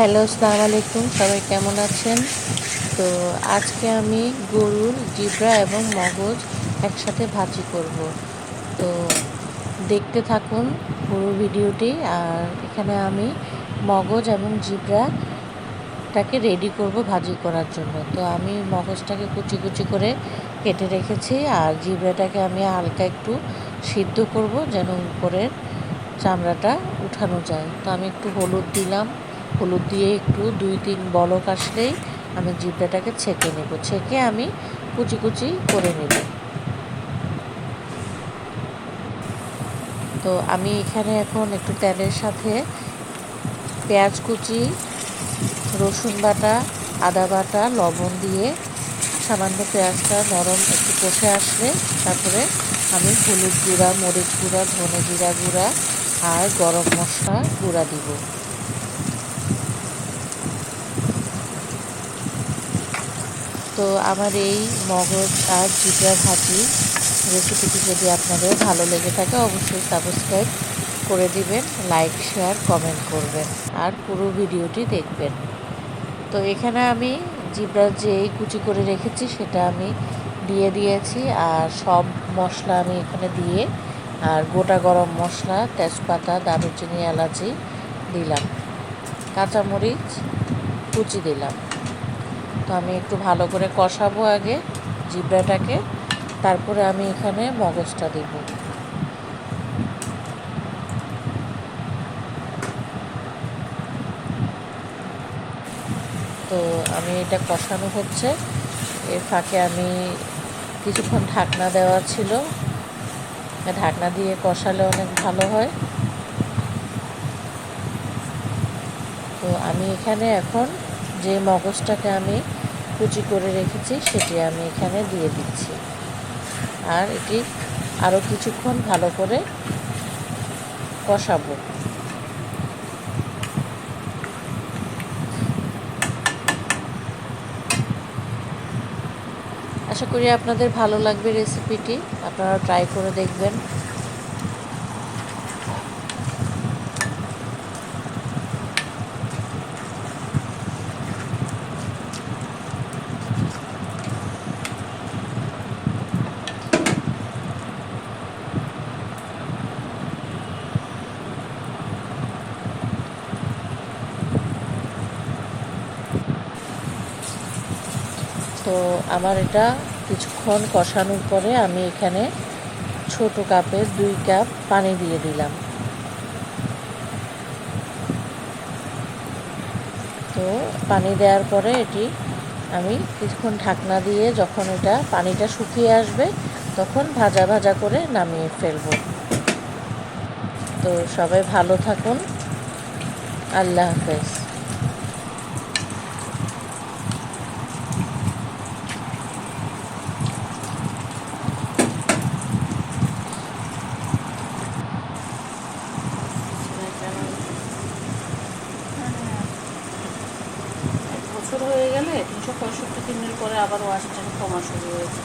Hello আসসালামু আলাইকুম সবাই কেমন আছেন? তো আজকে আমি গরুর জিব্রা এবং মগজ একসাথে ভাজি করব। তো দেখতে থাকুন পুরো ভিডিওটি, আর এখানে আমি মগজ এবং জিব্রাটাকে রেডি করব ভাজি করার জন্য। তো আমি মগজটাকে কুচি কুচি করে কেটে রেখেছি, আর জিব্রাটাকে আমি হালকা একটু সিদ্ধ করব যেন উপরের চামড়াটা উঠানো যায়। তো আমি একটু হলুদ দিলাম। হলুদ দিয়ে একটু দুই তিন বলক আসলেই আমি জিব্রাটাকে ছেঁকে নেব। ছেঁকে আমি কুচি কুচি করে নেব। তো আমি এখানে এখন একটু তেলের সাথে পেঁয়াজ কুচি, রসুন বাটা, আদা বাটা, লবণ দিয়ে সামান্য পেঁয়াজটা নরম একটু কষে আসলে তারপরে আমি হলুদ গুঁড়া, মরিচ গুঁড়া, ধনে জিরা গুঁড়া আর গরম মশলা গুঁড়া দিব। তো আমার এই মগজ আর জিরা ভাজি রেসিপিটি যদি আপনাদের ভালো লেগে থাকে, অবশ্যই সাবস্ক্রাইব করে দিবেন লাইক শেয়ার কমেন্ট করবেন আর পুরো ভিডিওটি দেখবেন। তো এখানে আমি জিব্রার যে কুচি করে রেখেছি, সেটা আমি দিয়ে দিয়েছি আর সব মশলা আমি এখানে দিয়ে আর গোটা গরম মশলা, তেজপাতা, দারুচিনি, এলাচি দিলাম। কাঁচামরিচ, কুচি দিলাম। তো আমি একটু ভালো করে কষাবো আগে জিব্রাটাকে, তারপরে আমি এখানে মগজটা দিব। তো আমি এটা কষানো হচ্ছে। এর ফাঁকে আমি কিছুক্ষণ ঢাকনা দেওয়া ছিল। ঢাকনা দিয়ে কষালে অনেক ভালো হয়। তো আমি এখানে এখন যে মগজটাকে আমি কুচি করে রেখেছি, সেটি আমি এখানে দিয়ে দিচ্ছি। আর এটি আরও কিছুক্ষণ ভালো করে কষাবো। আশা করি আপনাদের ভালো লাগবে রেসিপিটি। আপনারা ট্রাই করে দেখবেন। তো আমার এটা কিছুক্ষণ কষানোর পরে আমি এখানে ছোট কাপে দুই কাপ পানি দিয়ে দিলাম। তো পানি দেওয়ার পরে এটি আমি কিছুক্ষণ ঢাকনা দিয়ে যখন এটা পানিটা শুকিয়ে আসবে, তখন ভাজা ভাজা করে নামিয়ে ফেলব। তো সবাই ভালো থাকুন। আল্লাহ হাফেজ। বছর হয়ে গেলে দুশো পঁয়ষট্টি দিনের পরে আবার ওয়াশ কমা শুরু হয়েছে।